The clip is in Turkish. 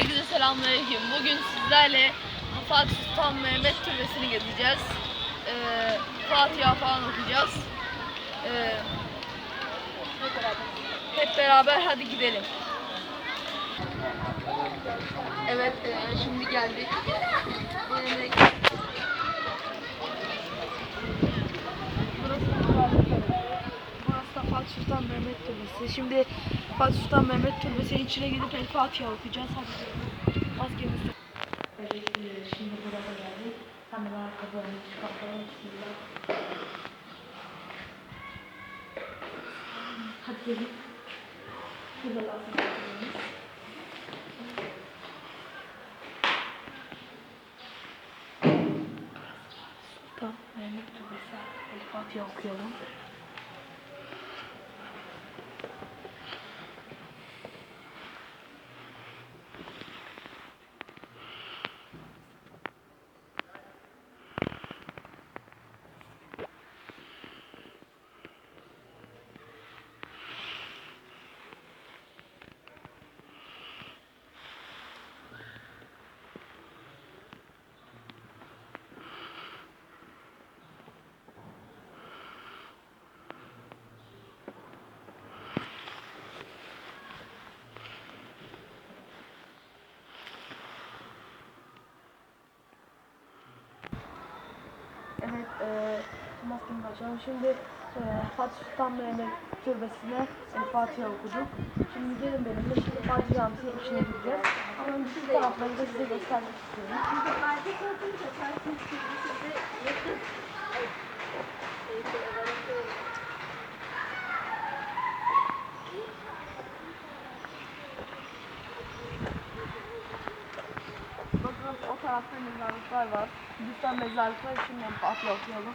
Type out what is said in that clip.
Herkese selamünaleyküm. Bugün sizlerle Fatih Sultan Mehmet Türbesi'ni gezeceğiz. Ee, Fatiha falan okuyacağız. Ee, hep beraber hadi gidelim. Evet, e, şimdi geldik. Burası Fatih Sultan Mehmet Türbesi. Şimdi Fatih Sultan Mehmet Türbesi'nin içine gidip El Fatiha okuyacağız. Hadi. Maskemizi. Şimdi burada geldik. Hemen arkadan çıkartalım. Bismillah. Hadi gelin. Burada Sultan Mehmet Türbesi. El Fatiha okuyalım. Evet, e, maskemi açalım. Şimdi e, Fatih Sultan Mehmet Türbesi'ne El Fatiha okuduk. Şimdi gelin benimle şimdi Fatih Camisi'nin içine gireceğiz. Ama önce tarafları da size göstermek istiyorum. Tarafta mezarlıklar var. Lütfen mezarlıklar için menfaatla okuyalım.